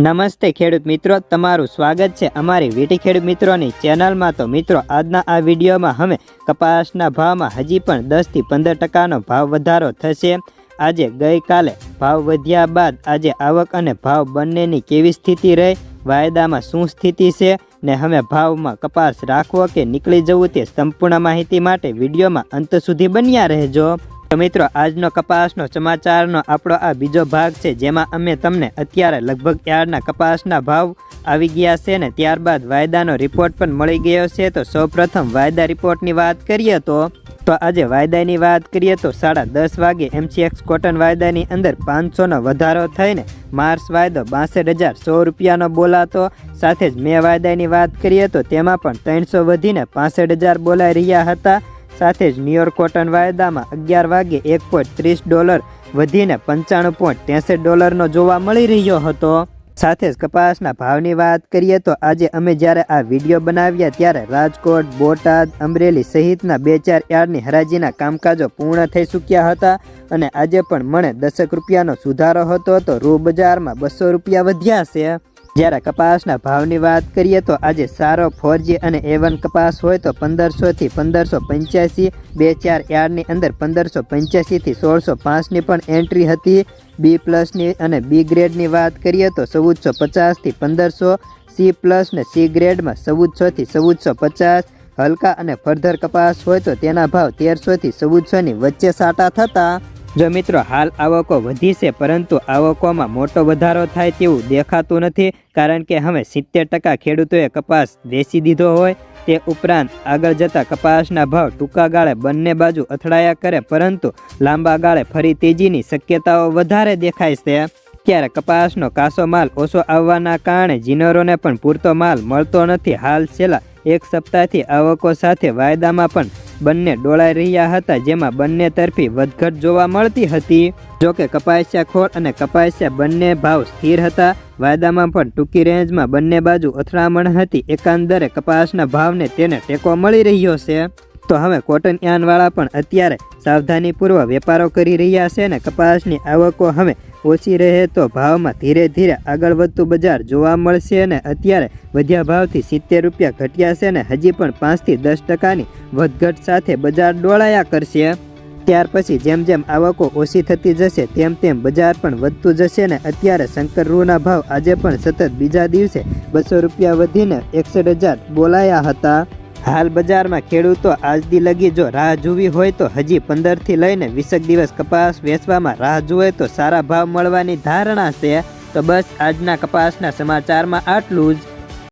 નમસ્તે ખેડૂત મિત્રો, તમારું સ્વાગત છે અમારી વીટી ખેડૂત મિત્રોની ચેનલમાં. તો મિત્રો, આજના આ વિડીયોમાં અમે કપાસના ભાવમાં હજી પણ દસથી પંદર ટકાનો ભાવ વધારો થશે. આજે ગઈકાલે ભાવ વધ્યા બાદ આજે આવક અને ભાવ બંનેની કેવી સ્થિતિ રહી, વાયદામાં શું સ્થિતિ છે ને અમે ભાવમાં કપાસ રાખવો કે નીકળી જવું તે સંપૂર્ણ માહિતી માટે વિડીયોમાં અંત સુધી બન્યા રહેજો. તો મિત્રો, આજનો કપાસનો સમાચારનો આપણો આ બીજો ભાગ છે, જેમાં અમે તમને અત્યારે લગભગ યાર્ડના કપાસના ભાવ આવી ગયા છે ને ત્યારબાદ વાયદાનો રિપોર્ટ પણ મળી ગયો છે. તો સૌપ્રથમ વાયદા રિપોર્ટની વાત કરીએ તો તો આજે વાયદાની વાત કરીએ તો સાડા દસ વાગે એમસીએક્સ કોટન વાયદાની અંદર પાંચસોનો વધારો થઈને માર્ચ વાયદો બાસઠ હજાર સો રૂપિયાનો બોલાતો. સાથે જ મે વાયદાની વાત કરીએ તો તેમાં પણ ત્રણસો વધીને પાસઠ હજાર બોલાઈ રહ્યા હતા. સાથે જ ન્યુયોર્ક કોટન વાયદામાં અગિયાર વાગે એક પોઈન્ટ ત્રીસ ડોલર વધીને પંચાણું પોઈન્ટ ત્રેસઠ ડોલરનો જોવા મળી રહ્યો હતો. સાથે જ કપાસના ભાવની વાત કરીએ તો આજે અમે જ્યારે આ વીડિયો બનાવ્યા ત્યારે રાજકોટ, બોટાદ, અમરેલી સહિતના બે ચાર યાર્ડની હરાજીના કામકાજો પૂર્ણ થઈ ચૂક્યા હતા અને આજે પણ મને દસેક રૂપિયાનો સુધારો હતો તો રૂ બજારમાં બસો રૂપિયા વધ્યા છે. જ્યારે કપાસના ભાવની વાત કરીએ તો આજે સારો ફોરજી અને એવન કપાસ હોય તો પંદરસોથી પંદરસો પંચ્યાસી, બે ચાર યાર્ડની અંદર પંદરસો પંચ્યાસીથી સોળસો પાંચની પણ એન્ટ્રી હતી. બી પ્લસની અને બી ગ્રેડની વાત કરીએ તો ચૌદસો પચાસથી પંદરસો સી પ્લસ ને સી ગ્રેડમાં ચૌદસોથી ચૌદસો પચાસ. હલકા અને ફર્ધર કપાસ હોય તો તેના ભાવ તેરસોથી ચૌદસોની વચ્ચે સાટા થતા. જો મિત્રો, હાલ આવકો વધી છે, પરંતુ આવકોમાં મોટો વધારો થાય તેવું દેખાતું નથી, કારણ કે હવે સિત્તેર ટકા ખેડૂતોએ કપાસ વેચી દીધો હોય, તે ઉપરાંત આગળ જતા કપાસના ભાવ ટૂંકા ગાળે બંને બાજુ અથડાયા કરે, પરંતુ લાંબા ગાળે ફરી તેજીની શક્યતાઓ વધારે દેખાય છે. ત્યારે કપાસનો કાસો માલ ઓછો આવવાના કારણે જીનરોને પણ પૂરતો માલ મળતો નથી, હાલ છેલ્લા એક સપ્તાહથી આવકો સાથે વાયદામાં પણ બંને ડોળાઈ રહ્યા હતા, જેમાં બંને તરફી વધઘટ જોવા મળતી હતી. જોકે કપાસિયા ખોળ અને કપાસિયા બંને ભાવ સ્થિર હતા. વાયદામાં પણ ટૂંકી રેન્જમાં બંને બાજુ અથડામણ હતી. એકાંદરે કપાસના ભાવને તેને ટેકો મળી રહ્યો છે. તો હવે કોટન યાનવાળા પણ અત્યારે સાવધાનીપૂર્વક વેપારો કરી રહ્યા છે અને કપાસની આવકો હવે ઓછી રહે તો ભાવમાં ધીરે ધીરે આગળ વધતું બજાર જોવા મળશે અને અત્યારે વધ્યા ભાવથી સિત્તેર રૂપિયા ઘટ્યા છે અને હજી પણ પાંચથી દસ ટકાની વધઘટ સાથે બજાર ડોળાયા કરશે. ત્યાર પછી જેમ જેમ આવકો ઓછી થતી જશે તેમ તેમ બજાર પણ વધતું જશે ને અત્યારે શંકર રૂના ભાવ આજે પણ સતત બીજા દિવસે બસો રૂપિયા વધીને એકસઠ હજાર બોલાયા હતા. હાલ બજારમાં ખેડૂતો આજદી લગી જો રાહ જોવી હોય તો હજી પંદરથી લઈને વીસેક દિવસ કપાસ વેચવામાં રાહ જુએ તો સારા ભાવ મળવાની ધારણા છે. તો બસ આજના કપાસના સમાચારમાં આટલું જ.